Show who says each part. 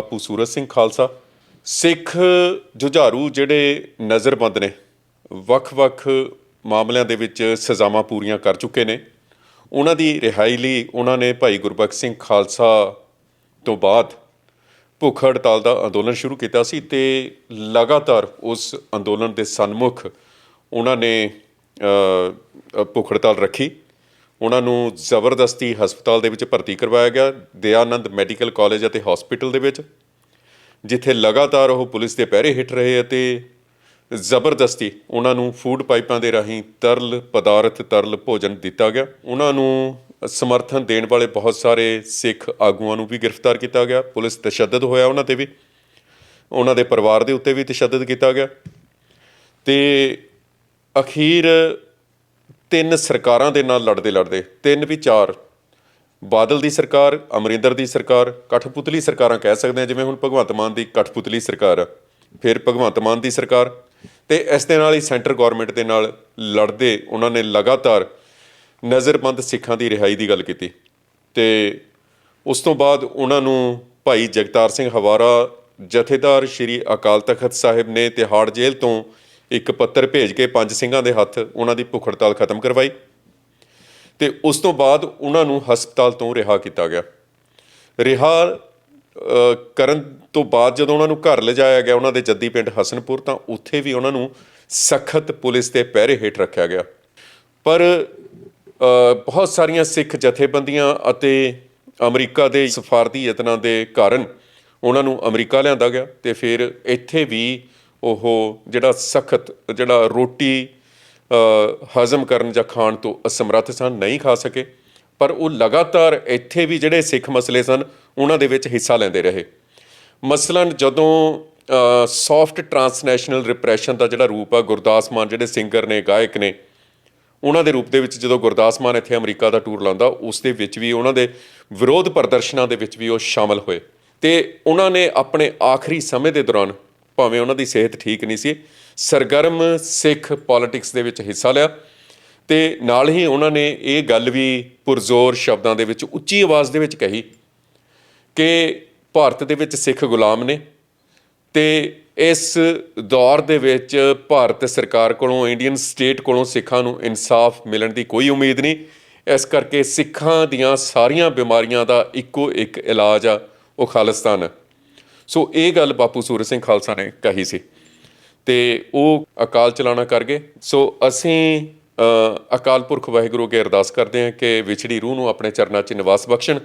Speaker 1: ਬਾਪੂ ਸੂਰਜ ਸਿੰਘ ਖਾਲਸਾ, ਸਿੱਖ ਜੁਝਾਰੂ ਜਿਹੜੇ ਨਜ਼ਰਬੰਦ ਨੇ, ਵੱਖ-ਵੱਖ ਮਾਮਲਿਆਂ ਦੇ ਵਿੱਚ ਸਜ਼ਾਵਾਂ ਪੂਰੀਆਂ ਕਰ ਚੁੱਕੇ ਨੇ। ਉਹਨਾਂ ਦੀ ਰਿਹਾਈ ਲਈ ਉਹਨਾਂ ਨੇ ਭਾਈ ਗੁਰਬਖਸ਼ ਸਿੰਘ ਖਾਲਸਾ ਤੋਂ ਬਾਅਦ ਭੁੱਖ ਹੜਤਾਲ ਦਾ ਅੰਦੋਲਨ ਸ਼ੁਰੂ ਕੀਤਾ ਸੀ ਤੇ ਲਗਾਤਾਰ ਉਸ ਅੰਦੋਲਨ ਦੇ ਸਨਮੁਖ ਉਹਨਾਂ ਨੇ ਭੁੱਖ ਹੜਤਾਲ ਰੱਖੀ। ਉਹਨਾਂ ਨੂੰ ਜ਼ਬਰਦਸਤੀ ਹਸਪਤਾਲ ਦੇ ਵਿੱਚ ਭਰਤੀ ਕਰਵਾਇਆ ਗਿਆ, ਦਿਆਨੰਦ ਮੈਡੀਕਲ ਕਾਲਜ ਅਤੇ ਹਸਪੀਟਲ ਦੇ ਵਿੱਚ, ਜਿੱਥੇ ਲਗਾਤਾਰ ਉਹ ਪੁਲਿਸ ਦੇ ਪਹਿਰੇ ਹਿੱਟ ਰਹੇ ਅਤੇ ਜ਼ਬਰਦਸਤੀ ਉਹਨਾਂ ਨੂੰ ਫੂਡ ਪਾਈਪਾਂ ਦੇ ਰਾਹੀਂ ਤਰਲ ਪਦਾਰਥ, ਤਰਲ ਭੋਜਨ ਦਿੱਤਾ ਗਿਆ। ਉਹਨਾਂ ਨੂੰ ਸਮਰਥਨ ਦੇਣ ਵਾਲੇ ਬਹੁਤ ਸਾਰੇ ਸਿੱਖ ਆਗੂਆਂ ਨੂੰ ਵੀ ਗ੍ਰਿਫਤਾਰ ਕੀਤਾ ਗਿਆ। ਪੁਲਿਸ ਤਸ਼ੱਦਦ ਹੋਇਆ ਉਹਨਾਂ ਤੇ ਵੀ। ਉਹਨਾਂ ਦੇ ਪਰਿਵਾਰ ਦੇ ਉੱਤੇ ਵੀ ਤਸ਼ੱਦਦ ਕੀਤਾ ਗਿਆ। ਤੇ ਅਖੀਰ ਤਿੰਨ ਸਰਕਾਰਾਂ ਦੇ ਨਾਲ ਲੜਦੇ ਲੜਦੇ, ਤਿੰਨ ਵੀ ਚਾਰ, ਬਾਦਲ ਦੀ ਸਰਕਾਰ, ਅਮਰਿੰਦਰ ਦੀ ਸਰਕਾਰ, ਕਠਪੁਤਲੀ ਸਰਕਾਰਾਂ ਕਹਿ ਸਕਦੇ ਹਾਂ, ਜਿਵੇਂ ਹੁਣ ਭਗਵੰਤ ਮਾਨ ਦੀ ਕਠਪੁਤਲੀ ਸਰਕਾਰ ਆ ਫਿਰ ਭਗਵੰਤ ਮਾਨ ਦੀ ਸਰਕਾਰ ਤੇ ਇਸ ਦੇ ਨਾਲ ਹੀ ਸੈਂਟਰ ਗਵਰਨਮੈਂਟ ਦੇ ਨਾਲ ਲੜਦੇ ਉਹਨਾਂ ਨੇ ਲਗਾਤਾਰ ਨਜ਼ਰਬੰਦ ਸਿੱਖਾਂ ਦੀ ਰਿਹਾਈ ਦੀ ਗੱਲ ਕੀਤੀ ਤੇ ਉਸ ਤੋਂ ਬਾਅਦ ਉਹਨਾਂ ਨੂੰ ਭਾਈ ਜਗਤਾਰ ਸਿੰਘ ਹਵਾਰਾ ਜਥੇਦਾਰ ਸ਼੍ਰੀ ਅਕਾਲ ਤਖਤ ਸਾਹਿਬ ਨੇ ਤਿਹਾੜ ਜੇਲ੍ਹ ਤੋਂ ਇੱਕ ਪੱਤਰ ਭੇਜ ਕੇ ਪੰਜ ਸਿੰਘਾਂ ਦੇ ਹੱਥ ਉਹਨਾਂ ਦੀ ਭੁੱਖ ਹੜਤਾਲ ਖਤਮ ਕਰਵਾਈ ਤੇ ਉਸ ਤੋਂ ਬਾਅਦ ਉਹਨਾਂ ਨੂੰ ਹਸਪਤਾਲ ਤੋਂ ਰਿਹਾ ਕੀਤਾ ਗਿਆ। ਰਿਹਾ ਕਰਨ ਤੋਂ ਬਾਅਦ ਜਦੋਂ ਉਹਨਾਂ ਨੂੰ ਘਰ ਲਿਜਾਇਆ ਗਿਆ, ਉਹਨਾਂ ਦੇ ਜੱਦੀ ਪਿੰਡ ਹਸਨਪੁਰ, ਤਾਂ ਉੱਥੇ ਵੀ ਉਹਨਾਂ ਨੂੰ ਸਖਤ ਪੁਲਿਸ ਦੇ ਪਹਿਰੇ ਹੇਠ ਰੱਖਿਆ ਗਿਆ। ਪਰ ਬਹੁਤ ਸਾਰੀਆਂ ਸਿੱਖ ਜਥੇਬੰਦੀਆਂ ਅਤੇ ਅਮਰੀਕਾ ਦੇ ਸਫਾਰਤੀ ਯਤਨਾਂ ਦੇ ਕਾਰਨ ਉਹਨਾਂ ਨੂੰ ਅਮਰੀਕਾ ਲਿਆਂਦਾ ਗਿਆ ਤੇ ਫਿਰ ਇੱਥੇ ਵੀ ਉਹ ਜਿਹੜਾ ਸਖਤ, ਜਿਹੜਾ ਰੋਟੀ ਹਜ਼ਮ ਕਰਨ ਜਾਂ ਖਾਣ ਤੋਂ ਅਸਮਰੱਥ ਸਨ, ਨਹੀਂ ਖਾ ਸਕੇ। ਪਰ ਉਹ ਲਗਾਤਾਰ ਇੱਥੇ ਵੀ ਜਿਹੜੇ ਸਿੱਖ ਮਸਲੇ ਸਨ, ਉਹਨਾਂ ਦੇ ਵਿੱਚ ਹਿੱਸਾ ਲੈਂਦੇ ਰਹੇ। ਮਸਲਨ ਜਦੋਂ ਸੌਫਟ ਟਰਾਂਸਨੈਸ਼ਨਲ ਰਿਪਰੈਸ਼ਨ ਦਾ ਜਿਹੜਾ ਰੂਪ ਆ, ਗੁਰਦਾਸ ਮਾਨ ਜਿਹੜੇ ਸਿੰਗਰ ਨੇ, ਗਾਇਕ ਨੇ, ਉਹਨਾਂ ਦੇ ਰੂਪ ਦੇ ਵਿੱਚ ਜਦੋਂ ਗੁਰਦਾਸ ਮਾਨ ਇੱਥੇ ਅਮਰੀਕਾ ਦਾ ਟੂਰ ਲਾਉਂਦਾ, ਉਸ ਦੇ ਵਿੱਚ ਵੀ ਉਹਨਾਂ ਦੇ ਵਿਰੋਧ ਪ੍ਰਦਰਸ਼ਨਾਂ ਦੇ ਵਿੱਚ ਵੀ ਉਹ ਸ਼ਾਮਲ ਹੋਏ। ਤੇ ਉਹਨਾਂ ਨੇ ਆਪਣੇ ਆਖਰੀ ਸਮੇਂ ਦੇ ਦੌਰਾਨ ਭਾਵੇਂ ਉਹਨਾਂ ਦੀ ਸਿਹਤ ਠੀਕ ਨਹੀਂ ਸੀ, ਸਰਗਰਮ ਸਿੱਖ ਪੋਲਿਟਿਕਸ ਦੇ ਵਿੱਚ ਹਿੱਸਾ ਲਿਆ ਤੇ ਨਾਲ ਹੀ ਉਹਨਾਂ ਨੇ ਇਹ ਗੱਲ ਵੀ ਪੁਰਜ਼ੋਰ ਸ਼ਬਦਾਂ ਦੇ ਵਿੱਚ, ਉੱਚੀ ਆਵਾਜ਼ ਦੇ ਵਿੱਚ ਕਹੀ ਕਿ ਭਾਰਤ ਦੇ ਵਿੱਚ ਸਿੱਖ ਗੁਲਾਮ ਨੇ ਤੇ ਇਸ ਦੌਰ ਦੇ ਵਿੱਚ ਭਾਰਤ ਸਰਕਾਰ ਕੋਲੋਂ ਇੰਡੀਅਨ ਸਟੇਟ ਕੋਲੋਂ ਸਿੱਖਾਂ ਨੂੰ ਇਨਸਾਫ ਮਿਲਣ ਦੀ ਕੋਈ ਉਮੀਦ ਨਹੀਂ। ਇਸ ਕਰਕੇ ਸਿੱਖਾਂ ਦੀਆਂ ਸਾਰੀਆਂ ਬਿਮਾਰੀਆਂ ਦਾ ਇੱਕੋ ਇੱਕ ਇਲਾਜ ਆ, ਉਹ ਖਾਲਿਸਤਾਨ ਹੈ ਸੋ ਇਹ ਗੱਲ ਬਾਪੂ ਸੂਰਜ ਸਿੰਘ ਖਾਲਸਾ ਨੇ ਕਹੀ ਸੀ। ਤੇ ਉਹ ਅਕਾਲ ਚਲਾਣਾ ਕਰ ਗਏ। ਸੋ ਅਸੀਂ ਅਕਾਲ ਪੁਰਖ ਵਾਹਿਗੁਰੂ ਅੱਗੇ ਅਰਦਾਸ ਕਰਦੇ ਹਾਂ ਕਿ ਵਿਛੜੀ ਰੂਹ ਨੂੰ ਆਪਣੇ ਚਰਨਾਂ 'ਚ ਨਿਵਾਸ ਬਖਸ਼ਣ।